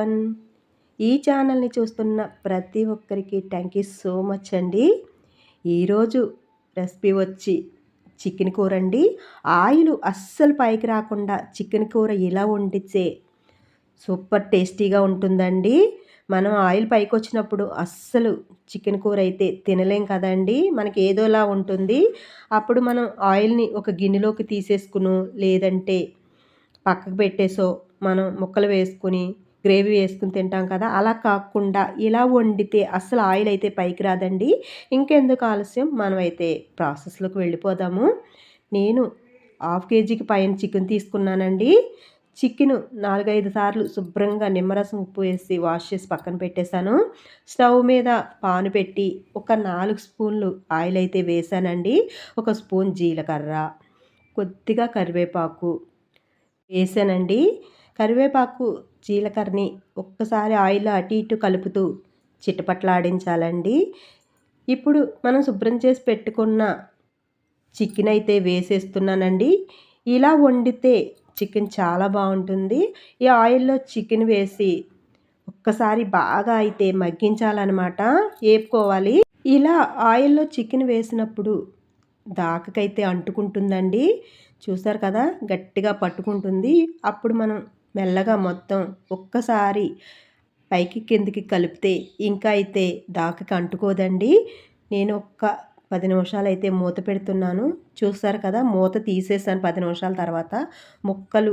One ఈ ఛానల్ని చూస్తున్న ప్రతి ఒక్కరికి థ్యాంక్ యూ సో మచ్ అండి. ఈరోజు రెసిపీ వచ్చి చికెన్ కూర అండి. ఆయిల్ అస్సలు పైకి రాకుండా చికెన్ కూర ఇలా వండితే సూపర్ టేస్టీగా ఉంటుందండి. మనం ఆయిల్ పైకి వచ్చినప్పుడు అస్సలు చికెన్ కూర అయితే తినలేం కదండి. మనకి ఏదోలా ఉంటుంది. అప్పుడు మనం ఆయిల్ని ఒక గిన్నెలోకి తీసేసుకును లేదంటే పక్కకు పెట్టేసో మనం ముక్కలు వేసుకుని గ్రేవీ వేసుకుని తింటాం కదా. అలా కాకుండా ఇలా వండితే అసలు ఆయిల్ అయితే పైకి రాదండి. ఇంకెందుకు ఆలస్యం? మనమైతే ప్రాసెస్లోకి వెళ్ళిపోదాము. నేను హాఫ్ కేజీకి పైన చికెన్ తీసుకున్నానండి. చికెన్ నాలుగైదు సార్లు శుభ్రంగా నిమ్మరసం ఉప్పు వేసి వాష్ చేసి పక్కన పెట్టేశాను. స్టవ్ మీద పాను పెట్టి ఒక నాలుగు స్పూన్లు ఆయిల్ అయితే వేసానండి ఒక స్పూన్ జీలకర్ర కొద్దిగా కరివేపాకు వేసానండి కరివేపాకు జీలకర్రని ఒక్కసారి ఆయిల్లో అటు ఇటు కలుపుతూ చిటపట్లాడించాలండి. ఇప్పుడు మనం శుభ్రం చేసి పెట్టుకున్న చికెన్ అయితే వేసేస్తున్నానండి. ఇలా వండితే చికెన్ చాలా బాగుంటుంది. ఈ ఆయిల్లో చికెన్ వేసి ఒక్కసారి బాగా అయితే మగ్గించాలన్నమాట. వేపుకోవాలి ఇలా ఆయిల్లో చికెన్ వేసినప్పుడు దాకకైతే అంటుకుంటుందండి. చూసారు కదా? గట్టిగా పట్టుకుంటుంది. అప్పుడు మనం మెల్లగా మొత్తం ఒక్కసారి పైకి కిందికి కలిపితే ఇంకా అయితే దాకకి అంటుకోదండి. నేను ఒక్క పది నిమిషాలు అయితే మూత పెడుతున్నాను. చూస్తారు కదా మూత తీసేసాను పది నిమిషాల తర్వాత. ముక్కలు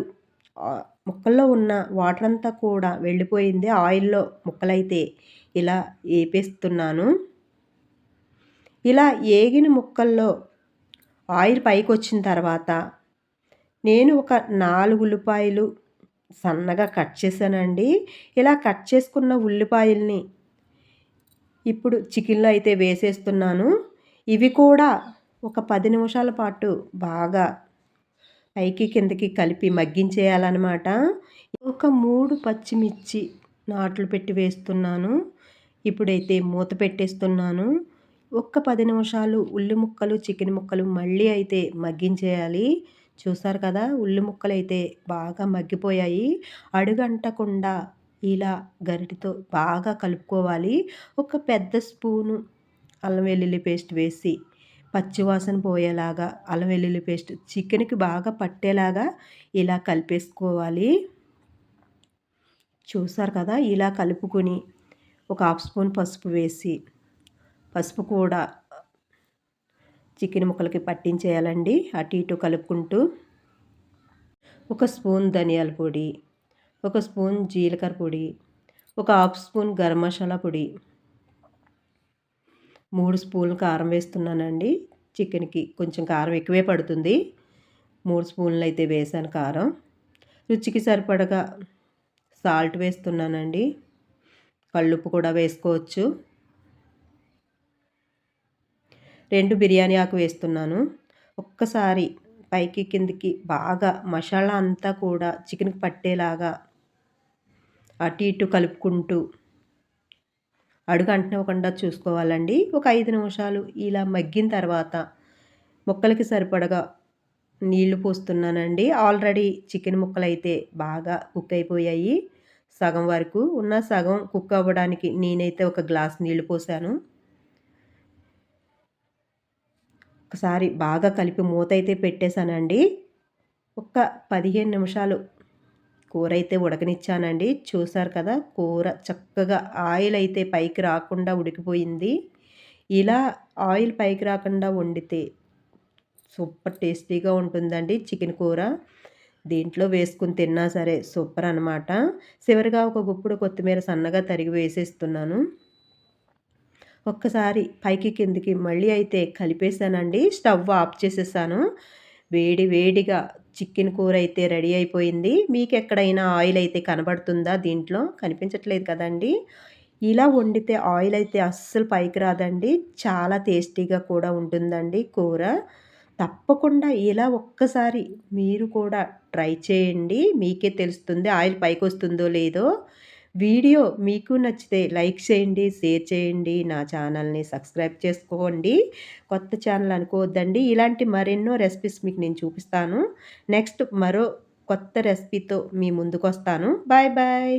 ముక్కల్లో ఉన్న వాటర్ అంతా కూడా వెళ్ళిపోయింది. ఆయిల్లో ముక్కలైతే ఇలా వేపేస్తున్నాను ఇలా ఏగిన ముక్కల్లో ఆయిల్ పైకి వచ్చిన తర్వాత నేను ఒక నాలుగు ఉల్లిపాయలు సన్నగా కట్ చేశానండి. ఇలా కట్ చేసుకున్న ఉల్లిపాయల్ని ఇప్పుడు చికెన్లో అయితే వేసేస్తున్నాను. ఇవి కూడా ఒక పది నిమిషాల పాటు బాగా పైకి కిందకి కలిపి మగ్గించేయాలన్నమాట. ఒక మూడు పచ్చిమిర్చి నాట్లు పెట్టి వేస్తున్నాను. ఇప్పుడైతే మూత పెట్టేస్తున్నాను. ఒక్క పది నిమిషాలు ఉల్లి ముక్కలు చికెన్ ముక్కలు మళ్ళీ అయితే మగ్గించేయాలి. చూసారు కదా? ఉల్లి ముక్కలు అయితే బాగా మగ్గిపోయాయి. అడుగంటకుండా ఇలా గరిటితో బాగా కలుపుకోవాలి. ఒక పెద్ద స్పూను అల్లం వెల్లుల్లి పేస్ట్ వేసి పచ్చివాసన పోయేలాగా అల్లం వెల్లుల్లి పేస్ట్ చికెన్కి బాగా పట్టేలాగా ఇలా కలిపేసుకోవాలి. చూసారు కదా? ఇలా కలుపుకొని ఒక హాఫ్ స్పూన్ పసుపు వేసి పసుపు కూడా చికెన్ ముక్కలకి పట్టించేయాలండి. అటు ఇటు కలుపుకుంటూ ఒక స్పూన్ ధనియాల పొడి ఒక స్పూన్ జీలకర్ర పొడి ఒక హాఫ్ స్పూన్ గరం మసాలా పొడి మూడు స్పూన్లు కారం వేస్తున్నానండి. చికెన్కి కొంచెం కారం ఎక్కువే పడుతుంది. మూడు స్పూన్లు అయితే వేసాను కారం. రుచికి సరిపడగా సాల్ట్ వేస్తున్నానండి. కళ్ళుప్పు కూడా వేసుకోవచ్చు. రెండు బిర్యానీ ఆకు వేస్తున్నాను. ఒక్కసారి పైకి కిందికి బాగా మసాలా అంతా కూడా చికెన్కి పట్టేలాగా అటు ఇటు కలుపుకుంటూ అడుగు అంటనివ్వకుండా చూసుకోవాలండి. ఒక ఐదు నిమిషాలు ఇలా మగ్గిన తర్వాత ముక్కలకి సరిపడగా నీళ్ళు పోస్తున్నానండి. ఆల్రెడీ చికెన్ ముక్కలు అయితే బాగా కుక్ అయిపోయాయి. సగం వరకు ఉన్న సగం కుక్ అవ్వడానికి నేనైతే ఒక గ్లాస్ నీళ్ళు పోసాను. ఒకసారి బాగా కలిపి మూత అయితే పెట్టేశానండి. ఒక పదిహేను నిమిషాలు కూర అయితే ఉడకనిచ్చానండి. చూసారు కదా కూర చక్కగా ఆయిల్ అయితే పైకి రాకుండా ఉడికిపోయింది. ఇలా ఆయిల్ పైకి రాకుండా వండితే సూపర్ టేస్టీగా ఉంటుందండి చికెన్ కూర. దీంట్లో వేసుకుని తిన్నా సరే సూపర్ అనమాట చివరిగా ఒక గుప్పుడు కొత్తిమీర సన్నగా తరిగి వేసేస్తున్నాను. ఒక్కసారి పైకి కిందికి మళ్ళీ అయితే కలిపేసానండి స్టవ్ ఆఫ్ చేసేసాను. వేడి వేడిగా చికెన్ కూర అయితే రెడీ అయిపోయింది. మీకు ఎక్కడైనా ఆయిల్ అయితే కనబడుతుందా దీంట్లో? కనిపించట్లేదు కదండి. ఇలా వండితే ఆయిల్ అయితే అస్సలు పైకి రాదండి. చాలా టేస్టీగా కూడా ఉంటుందండి కూర. తప్పకుండా ఇలా ఒక్కసారి మీరు కూడా ట్రై చేయండి. మీకే తెలుస్తుంది ఆయిల్ పైకి వస్తుందో లేదో. వీడియో మీకు నచ్చితే లైక్ చేయండి షేర్ చేయండి నా ఛానల్ని సబ్స్క్రైబ్ చేసుకోండి. కొత్త ఛానల్ అనుకోవద్దండి. ఇలాంటి మరెన్నో రెసిపీస్ మీకు నేను చూపిస్తాను. నెక్స్ట్ మరో కొత్త రెసిపీతో మీ ముందుకు వస్తాను బాయ్ బాయ్.